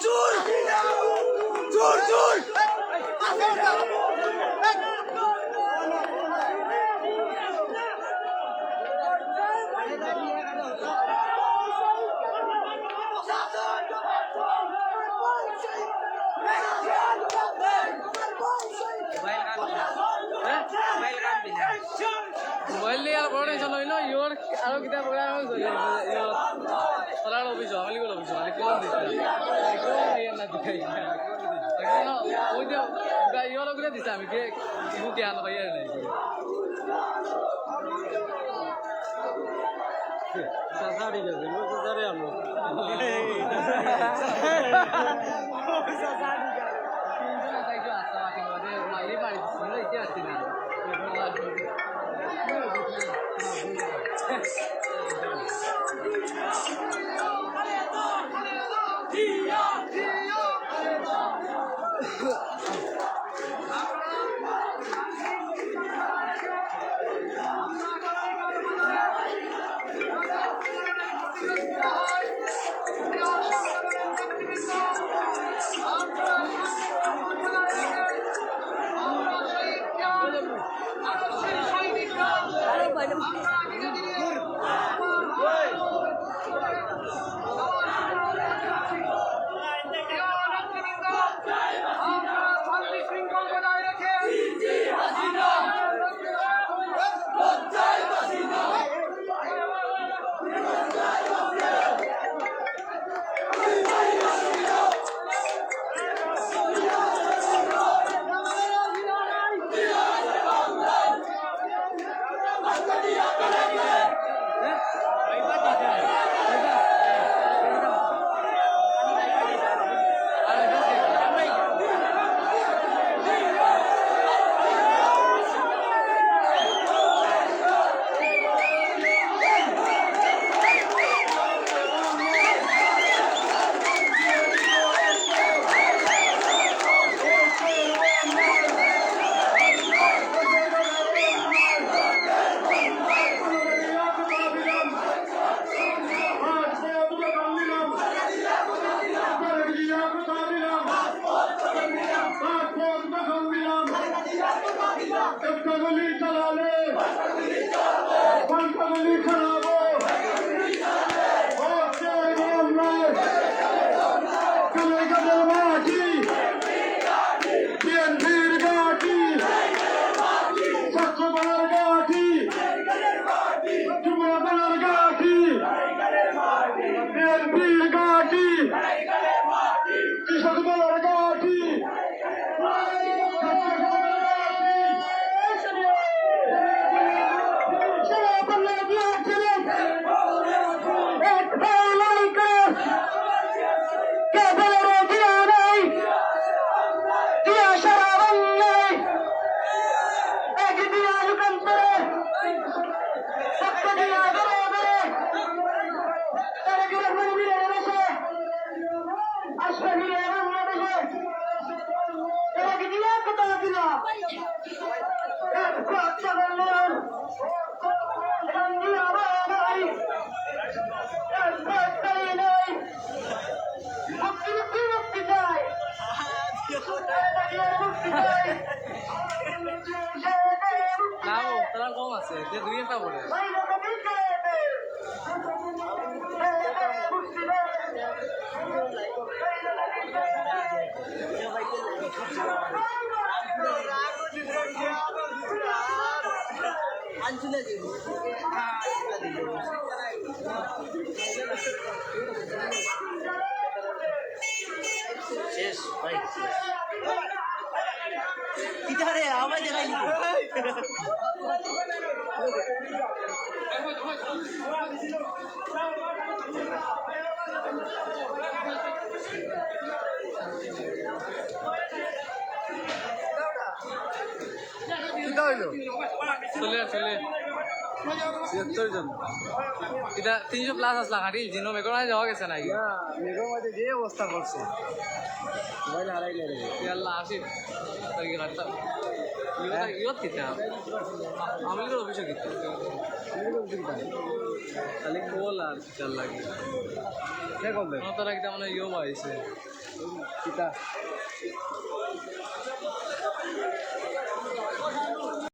চোর চোর চোর নিয়ে আর বড় টেনশন হইল ইয়োর আরও কিতা বগা সরার অফিস আমি লিগল অফিস আমি কোন দিছে না দিতে ওই যে ইয়োর ওগুলো দিছে আমি কে ইবু কে আনা ভাইয়া নাই সাসাড়ি গেছে ও সাসাড়ি আমো শৃঙ্খল কলি চালালে কলি খারাবো হচ্ছে নাও তারা আছে। শেষ ভাই। কিতারে আমায় দেখাইলি কিটা হইল? চলে চলে ছিয়াত্তর জন। এটা তিনশো প্লাস আসলা হাঁটি জিনো মেকর যাওয়া গেছে নাকি? মেঘের মধ্যে যে অবস্থা করছে মোবাইল হারাইলে রে ইয়াল্লা আসিফ তারিখে হাঁটতাম ইয়ত কিতা আমি অফিসে কিতা খালি কোল আর চাল লাগে। কে করবে তারা কিতা মানে ইয়ে পাইছে কিতা? কি